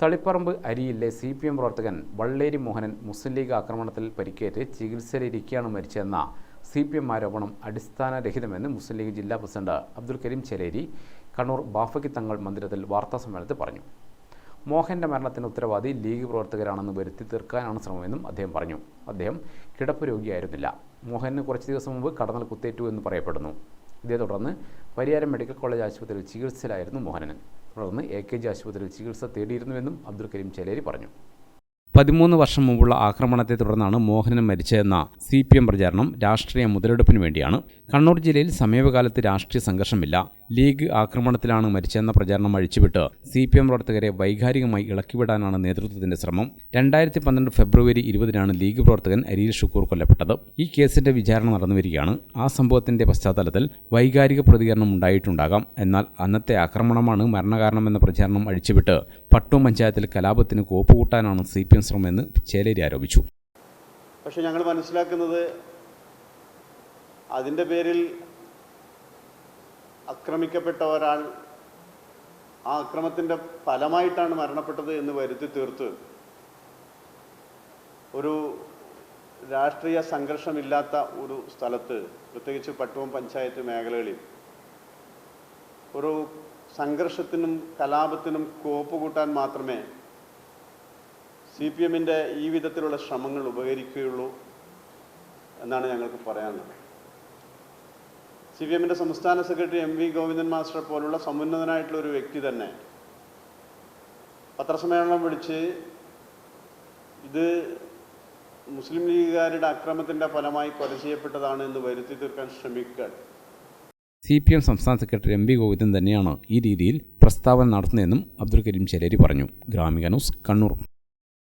തളിപ്പറമ്പ് അരിയിലെ C P M പ്രവർത്തകൻ വള്ളേരി മോഹനൻ മുസ്ലിം ലീഗ് ആക്രമണത്തിൽ പരിക്കേറ്റ് ചികിത്സയിലിരിക്കുകയാണ് മരിച്ചതെന്ന സി പി എം ആരോപണം അടിസ്ഥാനരഹിതമെന്ന് മുസ്ലിം ലീഗ് ജില്ലാ പ്രസിഡന്റ് അബ്ദുൽ കരീം ചെലേരി കണ്ണൂർ ബാഫക്കി തങ്ങൾ മന്ദിരത്തിൽ വാർത്താസമ്മേളനത്തിൽ പറഞ്ഞു. മോഹന്റെ മരണത്തിന് ഉത്തരവാദി ലീഗ് പ്രവർത്തകരാണെന്ന് വരുത്തി തീർക്കാനാണ് ശ്രമമെന്നും അദ്ദേഹം പറഞ്ഞു. അദ്ദേഹം കിടപ്പ് രോഗിയായിരുന്നില്ല. മോഹന് കുറച്ച് ദിവസം മുമ്പ് കടന്നൽ കുത്തേറ്റു എന്ന് പറയപ്പെടുന്നു. ഇതേ തുടർന്ന് പരിയാരം മെഡിക്കൽ കോളേജ് ആശുപത്രിയിൽ ചികിത്സയിലായിരുന്നു മോഹനൻ തുടർന്ന് എ കെ ജി ആശുപത്രിയിൽ ചികിത്സ തേടിയിരുന്നുവെന്നും അബ്ദുൽ കരീം ചെലേരി പറഞ്ഞു. പതിമൂന്ന് വർഷം മുമ്പുള്ള ആക്രമണത്തെ തുടർന്നാണ് മോഹനൻ മരിച്ചതെന്ന സി പി എം പ്രചാരണം രാഷ്ട്രീയ മുതലെടുപ്പിന് വേണ്ടിയാണ്. കണ്ണൂർ ജില്ലയിൽ സമീപകാലത്ത് രാഷ്ട്രീയ സംഘർഷമില്ല. ലീഗ് ആക്രമണത്തിലാണ് മരിച്ചെന്ന പ്രചാരണം അഴിച്ചുവിട്ട് സി പി എം പ്രവർത്തകരെ വൈകാരികമായി ഇളക്കിവിടാനാണ് നേതൃത്വത്തിന്റെ ശ്രമം. രണ്ടായിരത്തി പന്ത്രണ്ട് ഫെബ്രുവരി ഇരുപതിനാണ് ലീഗ് പ്രവർത്തകൻ അരിയിൽ ഷുക്കൂർ കൊല്ലപ്പെട്ടത്. ഈ കേസിന്റെ വിചാരണ നടന്നുവരികയാണ്. ആ സംഭവത്തിന്റെ പശ്ചാത്തലത്തിൽ വൈകാരിക പ്രതികരണം ഉണ്ടായിട്ടുണ്ടാകാം. എന്നാൽ അന്നത്തെ ആക്രമണമാണ് മരണകാരണമെന്ന പ്രചാരണം അഴിച്ചുവിട്ട് പട്ടു പഞ്ചായത്തിൽ കലാപത്തിന് കോപ്പുകൂട്ടാനാണ് സി പി എം ശ്രമമെന്ന് ചേലേരി ആരോപിച്ചു. പക്ഷേ ഞങ്ങൾ മനസ്സിലാക്കുന്നത് അതിന്റെ പേരിൽ ആക്രമിക്കപ്പെട്ട ഒരാൾ ആ അക്രമത്തിന്റെ ഫലമായിട്ടാണ് മരണപ്പെട്ടത് എന്ന് വരുത്തി തീർത്ത്. ഒരു രാഷ്ട്രീയ സംഘർഷമില്ലാത്ത ഒരു സ്ഥലത്ത് പ്രത്യേകിച്ച് പട്ടുവം പഞ്ചായത്ത് മേഖലകളിൽ ഒരു സംഘർഷത്തിനും കലാപത്തിനും കോപ്പ് കൂട്ടാൻ മാത്രമേ സി പി എമ്മിന്റെ ഈ വിധത്തിലുള്ള ശ്രമങ്ങൾ ഉപകരിക്കുകയുള്ളൂ എന്നാണ് ഞങ്ങൾക്ക് പറയാനുള്ളത്. സി പി എമ്മിന്റെ സംസ്ഥാന secretary M V Govindan master പോലുള്ള സമുന്നതനായിട്ടുള്ള ഒരു വ്യക്തി തന്നെ പത്രസമ്മേളനം വിളിച്ച് ഇത് മുസ്ലിം ലീഗുകാരുടെ അക്രമത്തിന്റെ ഫലമായി കൊല ചെയ്യപ്പെട്ടതാണ് എന്ന് വരുത്തി തീർക്കാൻ ശ്രമിക്കുക സി പി എം സംസ്ഥാന സെക്രട്ടറി എം വി ഗോവിന്ദൻ തന്നെയാണ് ഈ രീതിയിൽ പ്രസ്താവന നടത്തുന്നതെന്നും അബ്ദുൽ കരീം ചെലേരി പറഞ്ഞു. ഗ്രാമിക ന്യൂസ് കണ്ണൂർ.